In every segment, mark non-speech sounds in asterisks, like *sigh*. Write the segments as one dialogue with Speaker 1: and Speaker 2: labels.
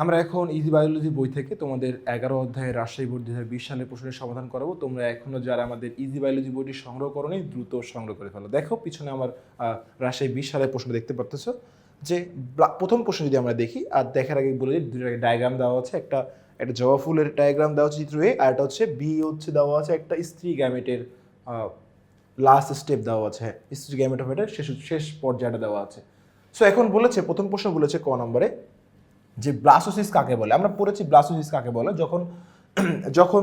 Speaker 1: আমরা এখন easy biology বই থেকে তোমাদের এগারো অধ্যায়ের রাজশাহী বোর্ড দু বিশ সালের প্রশ্নের সমাধান করাবো। তোমরা এখনও যারা আমাদের ইজি বায়োলজি বইটি সংগ্রহ করোনি, দ্রুত সংগ্রহ করে ফেলো। দেখো, পিছনে আমার রাজশাহী বিশ সালের প্রশ্ন দেখতে পারতেছো। যে প্রথম প্রশ্ন যদি আমরা দেখি, আর দেখার আগে বলে দুটো ডায়াগ্রাম দেওয়া আছে, একটা একটা জবা ফুলের ডায়াগ্রাম দেওয়া আছে চিত্র এ আর একটা হচ্ছে বি হচ্ছে দেওয়া আছে, একটা স্ত্রী গ্যামেটের লাস্ট স্টেপ দেওয়া আছে, স্ত্রী গ্যামেট অফ এটার শেষ শেষ পর্যায়টা দেওয়া আছে। সো এখন বলেছে, প্রথম প্রশ্ন বলেছে ক নম্বরে? যে ব্লাস্টোসিস কাকে বলে? আমরা পড়েছি ব্লাস্টোসিস কাকে বলে? যখন যখন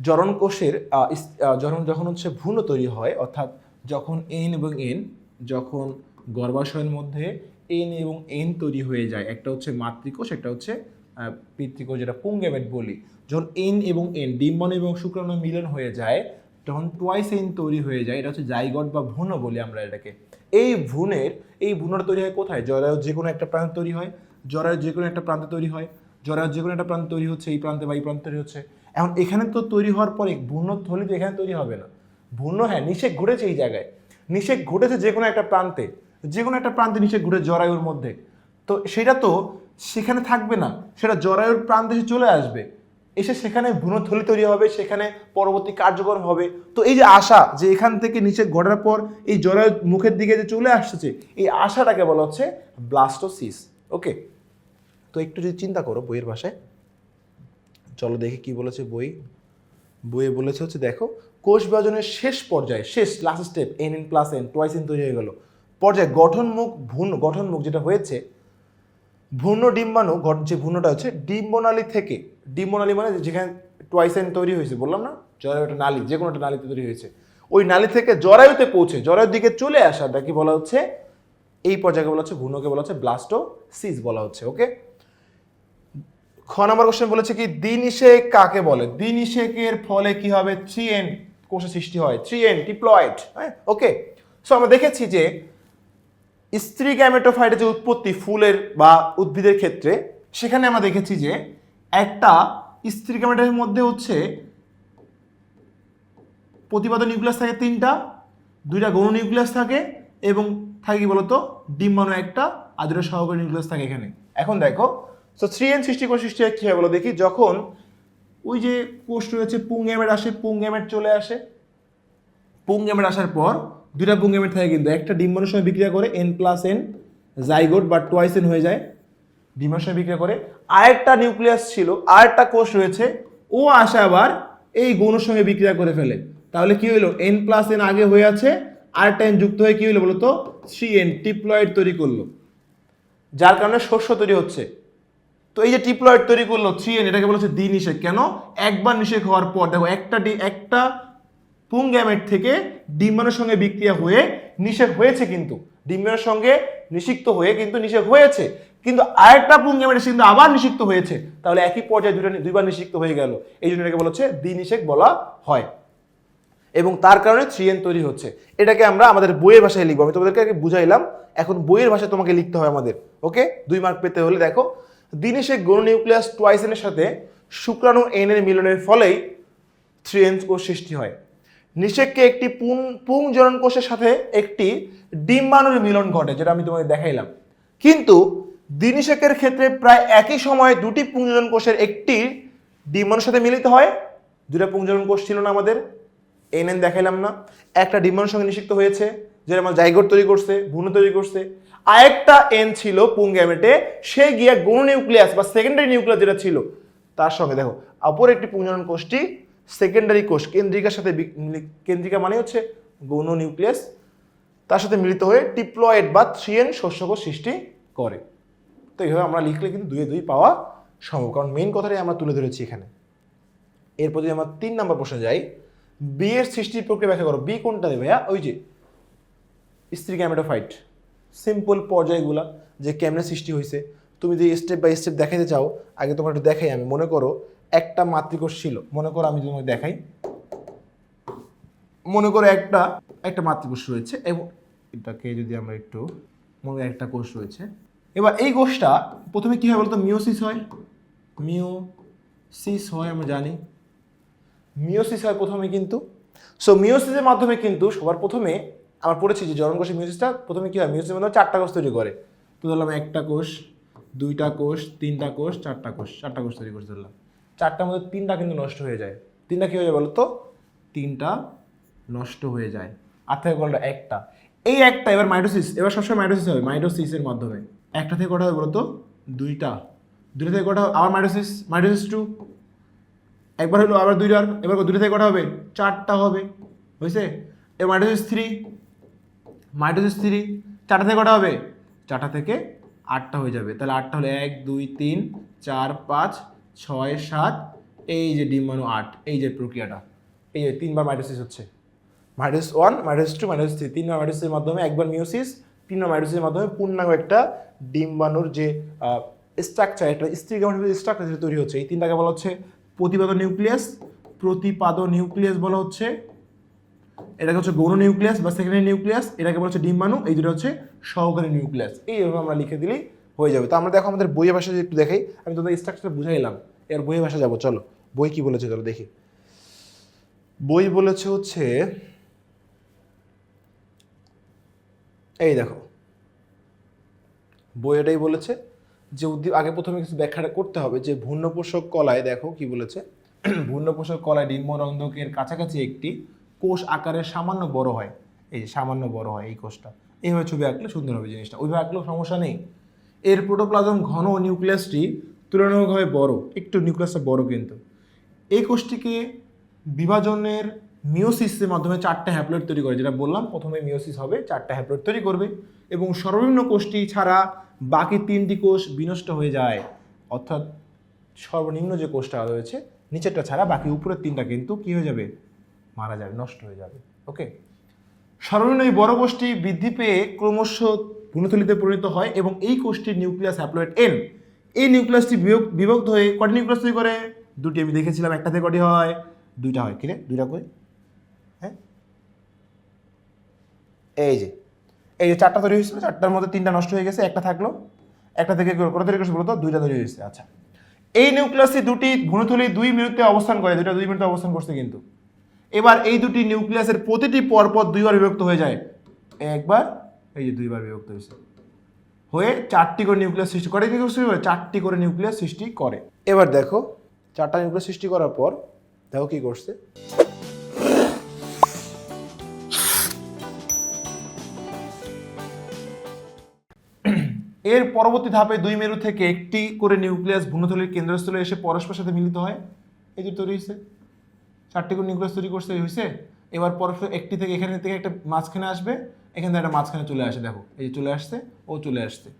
Speaker 1: জরণ কোষের আহ, ইস- আহ, যখন হচ্ছে ভ্রূণ তৈরি হয় অর্থাৎ যখন এন এবং এন যখন গর্ভাশয়ের মধ্যে এন এবং এন তৈরি হয়ে যায় একটা হচ্ছে মাতৃকোষ একটা হচ্ছে পিতৃকোষ যেটা পুঙ্গেমেট বলি। যখন এন এবং এন ডিম্বন এবং শুক্রাণু মিলন হয়ে যায় তখন টোয়াইস এন তৈরি হয়ে যায় এটা হচ্ছে জাইগট বা ভ্রূণ বলি আমরা এটাকে। এই ভ্রূণের এই ভ্রূণটা তৈরি হয় কোথায়? জরায়ু যে কোনো একটা প্রান্তে তৈরি হয় জরায়ু যে কোনো একটা প্রান্তে তৈরি হয়, জরায়ু যে কোনো একটা প্রান্তে তৈরি হচ্ছে, এই প্রান্তে বা এই প্রান্তে তৈরি হচ্ছে। এখন এখানে তো তৈরি হওয়ার পরে ভ্রূণ থলি তো এখানে তৈরি হবে না। ভ্রূণ হ্যাঁ নিষেক ঘটেছে এই জায়গায়। নিষেক ঘটেছে যে কোনো একটা প্রান্তে। যে কোনো একটা প্রান্তে নিষেক ঘটে জরায়ুর মধ্যে। তো সেটা তো সেখানে থাকবে না। সেটা জরায়ুর প্রান্তে এসে চলে আসবে। এসে সেখানে ভ্রূণথলি তৈরি হবে, সেখানে পরবর্তী কার্যকর হবে। তো এই যে আশা, যে এখান থেকে নিচে ঘটার পর এই জরায়ুর মুখের দিকে যে চলে আসছে, এই আশাটাকে বলা হচ্ছে ব্লাস্টোসিস। ওকে তো একটু যদি চিন্তা করো বইয়ের ভাষায়, চলো দেখি কি বলেছে বই। বইয়ে বলেছে হচ্ছে দেখো, কোষ বিভাজনের শেষ পর্যায়ে, শেষ last step N N plus N twice N তৈরি হয়ে গেল। পর্যায়ে গঠনমুখ, ভ্রূণ গঠনমুখ যেটা হয়েছে, ভ্রূণ ডিম্বাণু যে ভ্রূণটা হচ্ছে, ডিম্বনালী থেকে, ডিম্বনালী মানে যেখানে টোয়াইসেন তৈরি হয়েছে, বললাম না? জরায়ু একটা নালী যে কোনো একটা নালীতে তৈরি হয়েছে। ওই নালী থেকে জরায়ুতে পৌঁছে, জরায়ুর দিকে চলে আসাটা কি বলা হচ্ছে? এই পর্যায়ে বলা হচ্ছে ভ্রূণকে বলা হচ্ছে ব্লাস্টো ব্লাস্টোসিস বলা হচ্ছে ওকে খ নাম্বার কোশ্চেন বলেছে কি দিনিষেক কাকে বলে? দিনিষেকের ফলে কি হবে? থ্রি এন কোষের সৃষ্টি হয় থ্রি এন ডিপ্লয়েড হ্যাঁ ওকে সো আমরা দেখেছি যে স্ত্রী গ্যামেটোফাইটের যে উৎপত্তি ফুলের বা উদ্ভিদের ক্ষেত্রে, সেখানে আমরা দেখেছি যে একটা স্ত্রী গ্যামেটের মধ্যে হচ্ছে প্রতিপাদ নিউক্লিয়াস থাকে তিনটা, দুইটা গৌণ নিউক্লিয়াস থাকে এবং থাকে কি বলতো? ডিম্বাণু একটা আদুরে সহকারী নিউক্লিয়াস থাকে এখানে। এখন দেখো তো থ্রি এন সৃষ্টি করে সৃষ্টি হয় কী হয় বলো দেখি? যখন ওই যে কোষ রয়েছে পুং আসে পুং চলে আসে। পুং আসার পর দুইটা পুং থাকে কিন্তু, একটা ডিম্বাণুর সঙ্গে বিক্রিয়া করে এন প্লাস এন জাইগোট বা টোয়াইস এন হয়ে যায়। ডিম্বাণুর সঙ্গে বিক্রিয়া করে আরেকটা নিউক্লিয়াস ছিল, আরেকটা কোষ রয়েছে, ও আসে আবার এই গৌণের সঙ্গে বিক্রিয়া করে ফেলে। তাহলে কি হইল? এন প্লাস এন আগে হয়ে আছে আরেকটা এন যুক্ত হয়ে কি হলো বলতো? থ্রি এন টিপ্লয়েড তৈরি করল। যার কারণে শস্য তৈরি হচ্ছে। তো এই যে টিপ্লয়েড তৈরি করল থ্রি এন এটাকে বলা হচ্ছে দ্বি নিষেক কেন? একবার নিষেক হওয়ার পর, দেখো, একটা ডি, একটা পুং গ্যামেট থেকে ডিম্বাণুর সঙ্গে বিক্রিয়া হয়ে নিষেক হয়েছে কিন্তু। ডিম্বাণুর সঙ্গে নিষিক্ত হয়ে কিন্তু নিষেক হয়েছে। কিন্তু আরেকটা পুং গ্যামেট কিন্তু আবার নিষিক্ত হয়েছে। তাহলে একই পর্যায়ে দুটো দুইবার নিষিক্ত হয়ে গেল। এই জন্য এটাকে বলা হচ্ছে দ্বি নিষেক বলা হয়। এবং তার কারণে থ্রি এন তৈরি হচ্ছে। এটাকে আমরা আমাদের বইয়ের ভাষায় লিখব। আমি তোমাদেরকে আগে বুঝাইলাম। এখন বইয়ের ভাষায় তোমাকে লিখতে হয় আমাদের। ওকে? দুই মার্ক পেতে হলে দেখো দিনে গণ নিউক্লিয়াস টোয়াইসেনের সাথে শুক্রাণু এন এর মিলনের ফলেই থ্রি এন কোষ সৃষ্টি হয়। নিষেককে একটি পুং পুং জনন কোষের সাথে একটি ডিম্বাণুর মিলন ঘটে, যেটা আমি তোমাকে দেখাইলাম। কিন্তু দিনিশেকের ক্ষেত্রে প্রায় একই সময়ে দুটি পুংজনন কোষের একটি ডিম্বাণুর সাথে মিলিত হয়। দুটা পুংজনন কোষ ছিল না আমাদের। এন এন দেখাইলাম না। একটা ডিম্বাণুর সঙ্গে নিষিক্ত হয়েছে, যেটা আমার জাইগোট তৈরি করছে, ভ্রূণ তৈরি করছে। আরেকটা এন ছিল পুং গ্যামেটে সে গিয়া নিউক্লিয়াস বা সেকেন্ডারি নিউক্লিয়াস যেটা ছিল, তার সঙ্গে দেখো, অপর একটি পুংজনন কোষটি সেকেন্ডারি কোষ, কেন্দ্রিকার সাথে কেন্দ্রিকা মানে হচ্ছে গৌণ নিউক্লিয়াস। তার সাথে মিলিত হয়ে টিপ্লয়েড বা থ্রি এন শস্যকোষ সৃষ্টি করে। তো এইভাবে আমরা লিখলে কিন্তু দুয়ে দুই পাওয়া সম্ভব। কারণ মেইন কথাটাই আমরা তুলে ধরেছি এখানে। এরপর যদি আমরা তিন নম্বর প্রশ্নে যাই বি এর সৃষ্টির প্রক্রিয়া ব্যাখ্যা করো। বি কোনটা দেবে ভাইয়া ওই যে, স্ত্রী গ্যামেটোফাইট সিম্পল পর্যায়গুলা যে কেমনে সৃষ্টি হয়েছে তুমি যদি স্টেপ বাই স্টেপ দেখাইতে চাও, আগে তোমার একটু দেখাই আমি। মনে করো, একটা মাতৃকোষ ছিল। মনে করো, আমি তোমাকে দেখাই। মনে করো একটা একটা মাতৃকোষ রয়েছে। এবং এটাকে যদি আমরা একটু, মনে করো একটা কোষ রয়েছে। এবার এই কোষটা প্রথমে কী হয় বলতো? মিওসিস হয়। মিওসিস হয়, আমরা জানি। মিওসিস হয় প্রথমে কিন্তু। সো মিওসিসের মাধ্যমে কিন্তু সবার প্রথমে আমরা পড়েছি যে জনন কোষের মিওসিসটা প্রথমে কী হয়? মিওসিসের মাধ্যমে চারটা কোষ তৈরি করে। তো ধরলাম একটা কোষ, দুইটা কোষ, তিনটা কোষ, চারটা কোষ চারটা কোষ তৈরি করে ধরলাম। চারটার মধ্যে তিনটা কিন্তু নষ্ট হয়ে যায়। তিনটা কী হয়ে যায় বলো তো তিনটা নষ্ট হয়ে যায়। আর থেকে কোনটা? একটা। এই একটা, এবার মাইটোসিস, এবার সবসময় মাইটোসিস হবে, মাইটোসিসের মাধ্যমে। একটা থেকে কটা হবে বলো তো দুইটা। দুইটা থেকে কটা? আবার মাইটোসিস মাইটোসিস টু একবার হলো আবার দুইবার এবার দুটো থেকে কটা হবে? চারটা হবে। বুঝছে এবার মাইটোসিস থ্রি মাইটোসিস থ্রি চারটা থেকে কটা হবে? চারটা থেকে আটটা হয়ে যাবে। তাহলে আটটা হলো এক, দুই, তিন, চার, পাঁচ, ছয়, সাত, এই যে ডিম্বাণু আট, এই যে প্রক্রিয়াটা। এই যে তিনবার মাইটোসিস হচ্ছে। Mitosis one mitosis two mitosis three তিনবার মাইটোসিসের মাধ্যমে একবার মিউসিস তিনবার মাইটোসিসের মাধ্যমে পূর্ণাঙ্গ একটা ডিম্বাণুর যে স্ট্রাকচার একটা স্ত্রী কেমন স্ট্রাকচার তৈরি হচ্ছে। এই তিনটাকে বলা হচ্ছে প্রতিপাদ নিউক্লিয়াস প্রতিপাদ নিউক্লিয়াস বলা হচ্ছে, এটাকে হচ্ছে গৌণ নিউক্লিয়াস বা সেকেন্ডারি নিউক্লিয়াস, এটাকে বলা হচ্ছে ডিম্বাণু, এই দুটো হচ্ছে সহকারী নিউক্লিয়াস। এইভাবে আমরা লিখে দিলেই হয়ে যাবে। তো আমরা দেখো আমাদের বইয়ের ভাষা যদি একটু দেখাই, আমি তোদের স্ট্রাকচার বুঝাইলাম এর বইয়ের ভাষা যাব, চলো। বই কি বলেছে চলো দেখি। বই বলেছে হচ্ছে, এই দেখো। বই এটাই বলেছে যে উদ্দীপ আগে প্রথমে কিছু ব্যাখ্যাটা করতে হবে যে ভূর্ণপোষক কলায়, দেখো কি বলেছে? *clears throat* ভূর্ণপোষক কলায় ডিম্বরন্ধকের কাছাকাছি একটি কোষ আকারে সামান্য বড় হয়। এই সামান্য বড় হয় এই কোষটা। এইভাবে ছবি আঁকলে সুন্দর হবে জিনিসটা। ওইভাবে আঁকলেও সমস্যা নেই। এর প্রোটোপ্লাজম ঘন নিউক্লিয়াসটি তুলনামূলকভাবে বড়, একটু নিউক্লিয়াসটা বড় কিন্তু। এই কোষটিকে বিভাজনের মিওসিসের মাধ্যমে চারটা হ্যাপ্লয়েড তৈরি করে, যেটা বললাম প্রথমে মিওসিস হবে, চারটা হ্যাপ্লয়েড তৈরি করবে এবং সর্বনিম্ন কোষটি ছাড়া বাকি তিনটি কোষ বিনষ্ট হয়ে যায়। অর্থাৎ সর্বনিম্ন যে কোষটা রয়েছে, নিচেরটা ছাড়া বাকি উপরের তিনটা কিন্তু কী হয়ে যাবে? মারা যাবে, নষ্ট হয়ে যাবে। ওকে? সর্বনিম্ন এই বড় কোষটি বৃদ্ধি পেয়ে ক্রমশ ভূণথলিতে পরিণত হয় এবং এই কোষটির নিউক্লিয়াস হ্যাপ্লয়েড এন এই নিউক্লিয়াসটি বিভক- বিভক্ত হয়ে কটি নিউক্লিয়াস তৈরি করে? দুটি আমি দেখেছিলাম একটা থেকে কটি হয়? দুইটা হয়। কিরে দুইটা করে হ্যাঁ? এই যে এই যে চারটা তৈরি হয়েছিল, চারটার মধ্যে তিনটা নষ্ট হয়ে গেছে, একটা থাকল, একটা থেকে কত তৈরি করছে বলতো? দুইটা তৈরি হয়েছে আচ্ছা। এই নিউক্লিয়াসটি দুটি ভূণথলি দুই মিনিটে অবস্থান করে, দুইটা দুই মিনিটে অবস্থান করছে কিন্তু। এবার এই দুটি নিউক্লিয়াসের প্রতিটি পরপর দুইবার বিভক্ত হয়ে যায়। একবার, এই যে দুইবার বিভক্ত হয়েছে। হয়ে চারটি করে নিউক্লিয়াস সৃষ্টি করে। কি সৃষ্টি করে চারটি করে নিউক্লিয়াস সৃষ্টি করে। এবার দেখো, চারটা নিউক্লিয়াস সৃষ্টি করার পর, দেখো কি করছে? এর পরবর্তী ধাপে দুই মেরু থেকে একটি করে নিউক্লিয়াস ভূণথলির কেন্দ্রস্থলে এসে পরস্পর সাথে মিলিত হয়। এই যে তৈরি হয়েছে চারটি করে নিউক্লিয়াস তৈরি করছে হয়েছে এবার পরস্পর একটি থেকে এখানে থেকে একটা মাঝখানে আসবে, এখান থেকে একটা মাঝখানে চলে আসে, দেখো। এই যে চলে আসছে, ও চলে আসছে।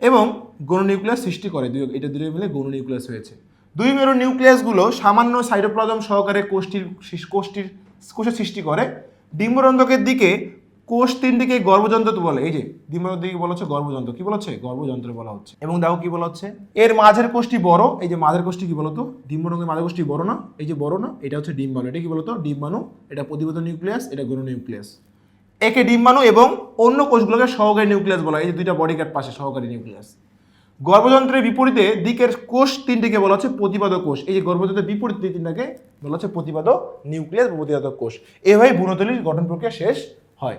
Speaker 1: এবং গৌণ নিউক্লিয়াস সৃষ্টি করে, দুই এটা দুই মিলে গৌণ নিউক্লিয়াস হয়েছে। দুই মেরু নিউক্লিয়াসগুলো সামান্য সাইটোপ্লাজম সহকারে কোষটির শিশ- কোষটির কোষের সৃষ্টি করে। ডিম্বরন্ধকের দিকে কোষ তিনটিকে গর্ভযন্ত্র তো বলে, এই যে দিকে বলা হচ্ছে গর্ভযন্ত্র। কি বলা হচ্ছে? গর্ভযন্ত্র বলা হচ্ছে। এবং দেখো কি বলা হচ্ছে? এর মাঝের কোষটি বড়, এই যে মাঝের কোষটি কি বলতো? ডিম্বরন্ধকের মাঝের কোষটি বড় না? এই যে বড় না, এটা হচ্ছে ডিম্বাণু এটা কি বলতো? ডিম্বাণু। এটা প্রতিবদ্ধ নিউক্লিয়াস, এটা গৌণ নিউক্লিয়াস। একে ডিম্বাণু এবং অন্য কোষগুলোকে সহকারী নিউক্লিয়াস বলা হয়। এই যে দুইটা বডি কার্ড পাশে, সহকারী নিউক্লিয়াস। গর্ভযন্ত্রের বিপরীতে দিকের কোষ তিনটিকে বলা হচ্ছে প্রতিপাদ কোষ। এই যে গর্ভযন্ত্রের বিপরীত তিনটাকে বলা হচ্ছে প্রতিপাদ নিউক্লিয়াস বা প্রতিপাদক কোষ। এভাবেই ভ্রূণথলির গঠন প্রক্রিয়া শেষ হয়।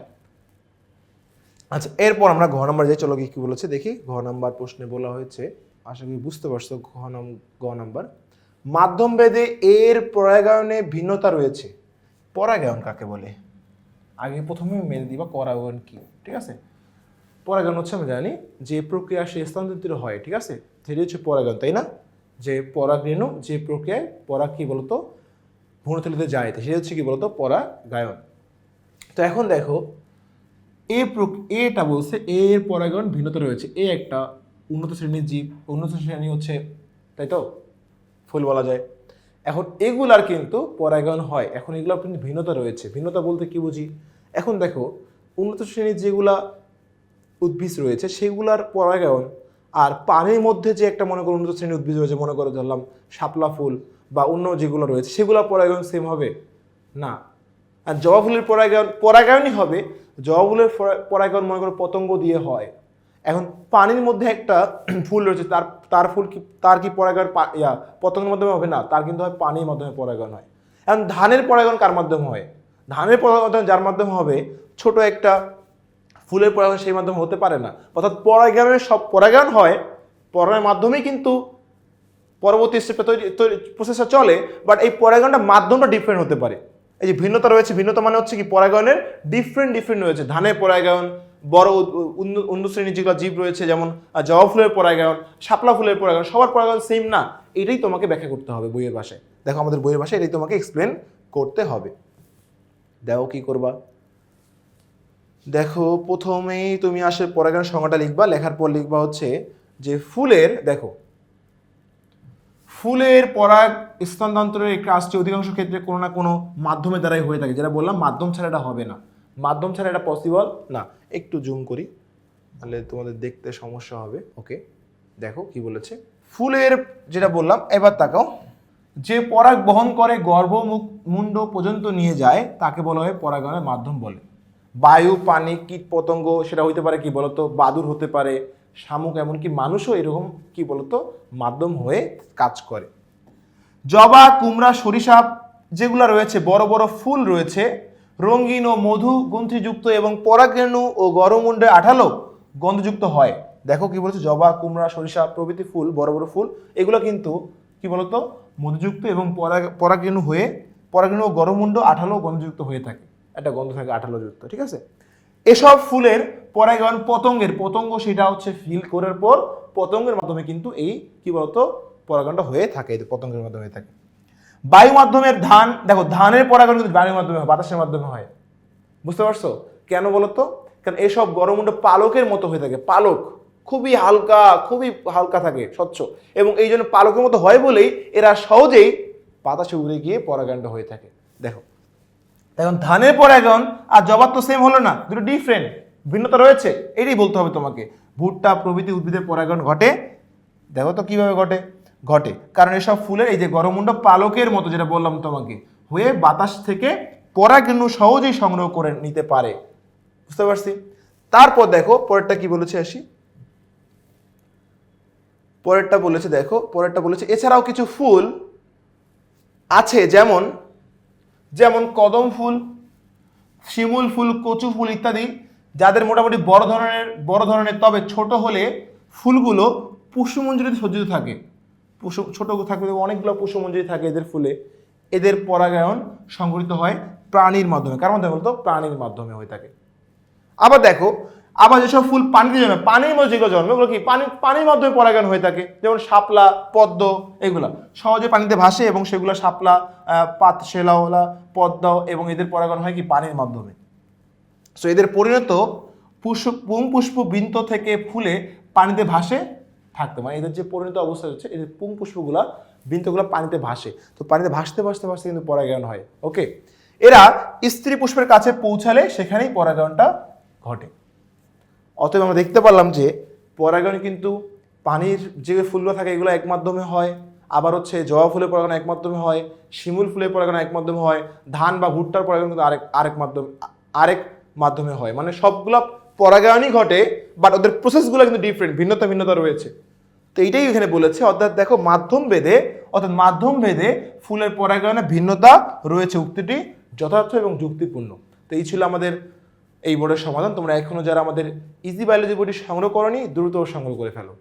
Speaker 1: আচ্ছা এরপর আমরা ঘ নাম্বার যে চলো কি বলেছে দেখি। ঘ নাম্বার প্রশ্নে বলা হয়েছে, আশা করি বুঝতে পারছ, ঘ নাম নাম্বার। মাধ্যম ভেদে এর পরাগায়নে ভিন্নতা রয়েছে। পরাগায়ন কাকে বলে? আগে প্রথমে মেনে দিবা পরাগায়ন কি, ঠিক আছে? পরাগায়ন হচ্ছে আমি জানি, যে প্রক্রিয়া সে স্থানান্তরিত হয়, ঠিক আছে? সেটি হচ্ছে পরাগায়ন, তাই না? যে পরাগরেণু যে প্রক্রিয়ায় পরাগ কি বলতো? ভ্রূণথলিতে যায়, সেটা হচ্ছে কি বলতো? পরাগায়ন। তো এখন দেখো এ এটা বলছে এ এর পরাগায়ন ভিন্নতা রয়েছে। এ একটা উন্নত শ্রেণির জীব, উন্নত শ্রেণি হচ্ছে, তাই তো? ফুল বলা যায়। এখন এগুলার কিন্তু পরাগায়ন হয়। এখন এগুলোর কিন্তু ভিন্নতা রয়েছে। ভিন্নতা বলতে কি বুঝি? এখন দেখো, উন্নত শ্রেণির যেগুলা উদ্ভিদ রয়েছে, সেগুলার পরাগায়ন আর পানির মধ্যে যে একটা মনে করো উন্নত শ্রেণির উদ্ভিদ রয়েছে, মনে করো ধরলাম শাপলা ফুল বা অন্য যেগুলো রয়েছে সেগুলো পরাগায়ন সেম হবে? না। আর জবা ফুলের পরাগায়ন, পরাগায়নই হবে। জবা ফুলের পরাগায়ন মনে করো পতঙ্গ দিয়ে হয়। এখন পানির মধ্যে একটা *clears throat* ফুল রয়েছে, তার তার ফুল কি, তার কি পরাগায়ন ইয়া, পতঙ্গের মাধ্যমে হবে না, তার কিন্তু হয় পানির মাধ্যমে পরাগায়ন হয়। এখন ধানের পরাগায়ন কার মাধ্যমে হয়? ধানের পরাগায়ন যার মাধ্যমে হবে, ছোট একটা ফুলের পরাগায়ন সেই মাধ্যমে হতে পারে না। অর্থাৎ পরাগায়নের সব, পরাগায়ন হয়,
Speaker 2: পরাগায়নের মাধ্যমেই কিন্তু পরবর্তী স্টেপটা তৈরি প্রসেসটা চলে বাট এই পরাগায়নটা মাধ্যমটা ডিফারেন্ট হতে পারে। এই যে ভিন্নতা রয়েছে, ভিন্নতা মানে হচ্ছে কি পরাগায়নের ডিফারেন্ট ডিফারেন্ট রয়েছে। ধানের পরাগায়ন, বড় অন্য শ্রেণির যেগুলো জীব রয়েছে, যেমন জবা ফুলের পরাগায়ন, শাপলা ফুলের পরাগায়ন, সবার পরাগায়ন সেম না। এটাই তোমাকে ব্যাখ্যা করতে হবে বইয়ের ভাষায়। দেখো আমাদের বইয়ের ভাষায় এটাই তোমাকে এক্সপ্লেন করতে হবে। দেখো কি করবা? দেখো, প্রথমেই তুমি আসে পরাগায়ন সংজ্ঞাটা লিখবা, লেখার পর লিখবা হচ্ছে যে ফুলের, দেখো ফুলের পরাগ স্থানান্তরের এই অধিকাংশ ক্ষেত্রে কোনো না কোনো মাধ্যমের দ্বারাই হয়ে থাকে। যেটা বললাম, মাধ্যম ছাড়া এটা হবে না। মাধ্যম ছাড়া এটা পসিবল না। একটু জুম করি, তাহলে তোমাদের দেখতে সমস্যা হবে। ওকে দেখো কি বলেছে। ফুলের যেটা বললাম, এবার তাকাও। যে পরাগ বহন করে গর্ভ মুখ, মুন্ড পর্যন্ত নিয়ে যায়, তাকে বলা হয় পরাগায়নের মাধ্যম বলে। বায়ু, পানি কীট পতঙ্গ সেটা হইতে পারে কি বলতো? বাদুর হতে পারে শামুক, এমনকি মানুষও এরকম, কি বলতো, মাধ্যম হয়ে কাজ করে। জবা, কুমড়া, সরিষা যেগুলো রয়েছে, বড় বড় ফুল রয়েছে, রঙিন ও মধু গ্রন্থিযুক্ত এবং পরাগরেণু ও গরমুণ্ডে আঠালো গন্ধযুক্ত হয়। দেখো কি বলেছে, জবা, কুমড়া, সরিষা প্রভৃতি ফুল, বড় বড় ফুল, এগুলো কিন্তু, কি বলতো, মধুযুক্ত এবং পরাগ পরাগরেণু হয়ে পরাগরেণু ও গরমুণ্ড আঠালো গন্ধযুক্ত হয়ে থাকে। একটা গন্ধ থাকে আঠালো যুক্ত, ঠিক আছে? এসব ফুলের পরাগায়ন পতঙ্গের। পতঙ্গ সেটা হচ্ছে ফিল করার পর পতঙ্গের মাধ্যমে কিন্তু এই, কি বলতো পরাগায়নটা হয়ে থাকে পতঙ্গের মাধ্যমে হয়ে থাকে। বায়ু মাধ্যমের ধান, দেখো, ধানের পরাগায়ন কিন্তু বায়ুর মাধ্যমে হয়, বাতাসের মাধ্যমে হয়। বুঝতে পারছ? কেন বলতো? কারণ এসব গরমুণ্ড পালকের মতো হয়ে থাকে, পালক। খুবই হালকা খুবই হালকা থাকে, স্বচ্ছ। এবং এই জন্য পালকের মতো হয় বলেই এরা সহজেই বাতাসে উড়ে গিয়ে পরাগায়নটা হয়ে থাকে। দেখো এখন ধানের পরাগায়ন আর জবার তো সেম হলো না, দুটো ডিফারেন্ট ভিন্নতা রয়েছে, এটাই বলতে হবে তোমাকে। ভুট্টা প্রভৃতি উদ্ভিদের পরাগায়ন ঘটে, দেখো তো কীভাবে ঘটে ঘটে। কারণ এসব ফুলের এই যে গরমুণ্ড পালকের মতো যেটা বললাম তোমাকে, হয়ে বাতাস থেকে পরাগরেণু সহজেই সংগ্রহ করে নিতে পারে। বুঝতে পারছি? তারপর দেখো, পরেরটা কি বলেছে আসি? পরেরটা বলেছে দেখো, পরেরটা বলেছে, এছাড়াও কিছু ফুল আছে, যেমন যেমন কদম ফুল, শিমুল ফুল, কচু ফুল ইত্যাদি, যাদের মোটামুটি বড় ধরনের বড় ধরনের, তবে ছোট হলে ফুলগুলো পুষ্পমঞ্জুরিতে সজ্জিত থাকে। পুষ্প, ছোট থাকবে অনেকগুলো পুষ্পমঞ্জুরি থাকে এদের ফুলে। এদের পরাগায়ন সংঘটিত হয় প্রাণীর মাধ্যমে। কার মাধ্যমে বলতো? প্রাণীর মাধ্যমে হয়ে থাকে। আবার দেখো আবার যেসব ফুল পানিতে জন্মে, পানির মধ্যে যেগুলো জন্মে, ওগুলো কি? পানি, পানির মাধ্যমে পরাগায়ন হয়ে থাকে, যেমন শাপলা, পদ্ম, এগুলো। সহজে পানিতে ভাসে এবং সেগুলো শাপলা পাত শেলাওলা পদ্ম এবং এদের পরাগায়ন হয় কি? পানির মাধ্যমে। সো এদের পরিণত পুষ্প, পুং পুষ্প বৃন্ত থেকে ফুলে পানিতে ভাসে, থাকতে মানে এদের যে পরিণত অবস্থা হচ্ছে, এদের পুং পুষ্পগুলা, বৃন্তগুলো পানিতে ভাসে। তো পানিতে ভাসতে ভাসতে ভাসতে কিন্তু পরাগায়ন হয় ওকে এরা স্ত্রী পুষ্পের কাছে পৌঁছালে সেখানেই পরাগায়নটা ঘটে। অতএব আমরা দেখতে পারলাম যে পরাগায়ন কিন্তু পানির যে ফুলগুলো থাকে এগুলো এক মাধ্যমে হয়, আবার হচ্ছে জবা ফুলের পরাগায়ন এক মাধ্যমে হয়, শিমুল ফুলের পরাগায়ন এক মাধ্যমে হয়, ধান বা ভুট্টার পরাগায়ন কিন্তু আরেক আরেক মাধ্যম, আরেক মাধ্যমে হয়। মানে সবগুলো পরাগায়নই ঘটে বাট ওদের প্রসেসগুলো কিন্তু ডিফারেন্ট ভিন্নতা ভিন্নতা রয়েছে। তো এইটাই এখানে বলেছে, অর্থাৎ দেখো মাধ্যম ভেদে, অর্থাৎ মাধ্যম ভেদে ফুলের পরাগায়নে ভিন্নতা রয়েছে, উক্তিটি যথার্থ এবং যুক্তিপূর্ণ। তো এই ছিল আমাদের এই বোর্ডের সমাধান তোমরা এখনও যারা আমাদের ইজি বায়োলজি বইটি সংগ্রহ করনি, দ্রুত সংগ্রহ করে ফেলো।